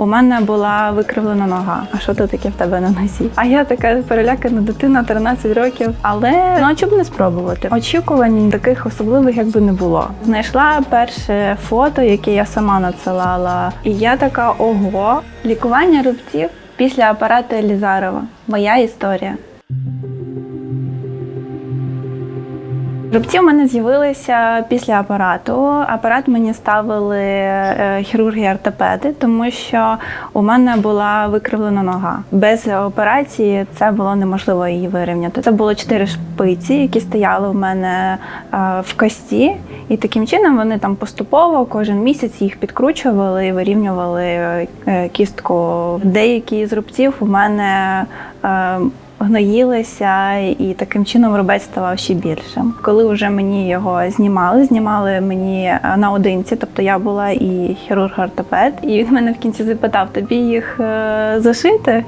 У мене була викривлена нога. А що то таке в тебе на нозі? А я така перелякана дитина 13 років. Але ну а чому не спробувати? Очікувань таких особливих якби не було. Знайшла перше фото, яке я сама надсилала, і я така ого. Лікування рубців після апарату Елізарова. Моя історія. Рубці в мене з'явилися після апарату. Апарат мені ставили е, хірурги-ортопеди, тому що у мене була викривлена нога. Без операції це було неможливо її вирівняти. Це було чотири шпиці, які стояли у мене е, в кості, і таким чином вони там поступово кожен місяць їх підкручували і вирівнювали е, кістку. Деякі з рубців у мене. Гноїлися, і таким чином рубець ставав ще більшим. Коли вже мені його знімали, знімали мені е, наодинці, тобто я була і хірург-ортопед, і він мене в кінці запитав: тобі їх е, зашити?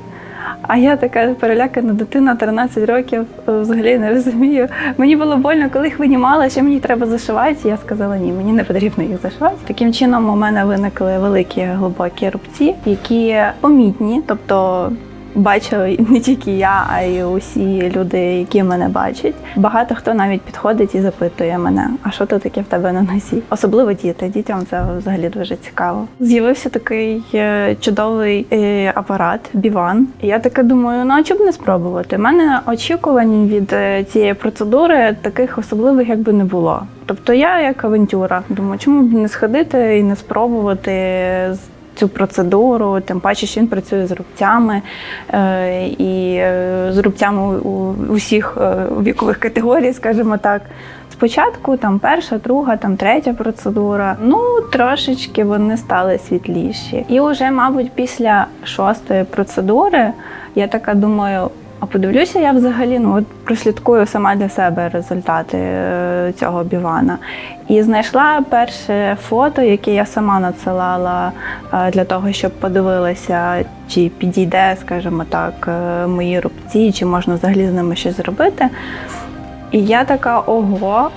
А я така перелякана дитина 13 років, е, взагалі не розумію. Мені було больно, коли їх винімала, що мені треба зашивати. Я сказала, ні, мені не потрібно їх зашивати. Таким чином у мене виникли великі глибокі рубці, які помітні, тобто бачили не тільки я, а й усі люди, які мене бачать. Багато хто навіть підходить і запитує мене, а що тут таке в тебе на носі? Особливо діти. Дітям це взагалі дуже цікаво. З'явився такий е, чудовий е, апарат Біван. Я така думаю, ну а чому б не спробувати? У мене очікувань від е, цієї процедури таких особливих якби не було. Тобто я як авантюра. Думаю, чому б не сходити і не спробувати цю процедуру, тим паче, що він працює з рубцями е, і е, з рубцями у, усіх е, вікових категорій, скажімо так. Спочатку там перша, друга, там третя процедура. Ну трошечки вони стали світліші. І вже, мабуть, після шостої процедури я така думаю. А подивлюся, я взагалі ну от прослідкую сама для себе результати е, цього бівана. І знайшла перше фото, яке я сама надсилала е, для того, щоб подивилася, чи підійде, скажімо так, е, мої рубці, чи можна взагалі з ними щось зробити. І я така ого,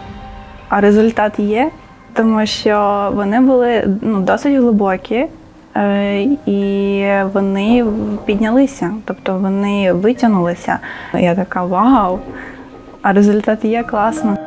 а результат є, тому що вони були ну, досить глибокі. Е, І вони піднялися, тобто вони витягнулися. Я така вау, а результат є класно.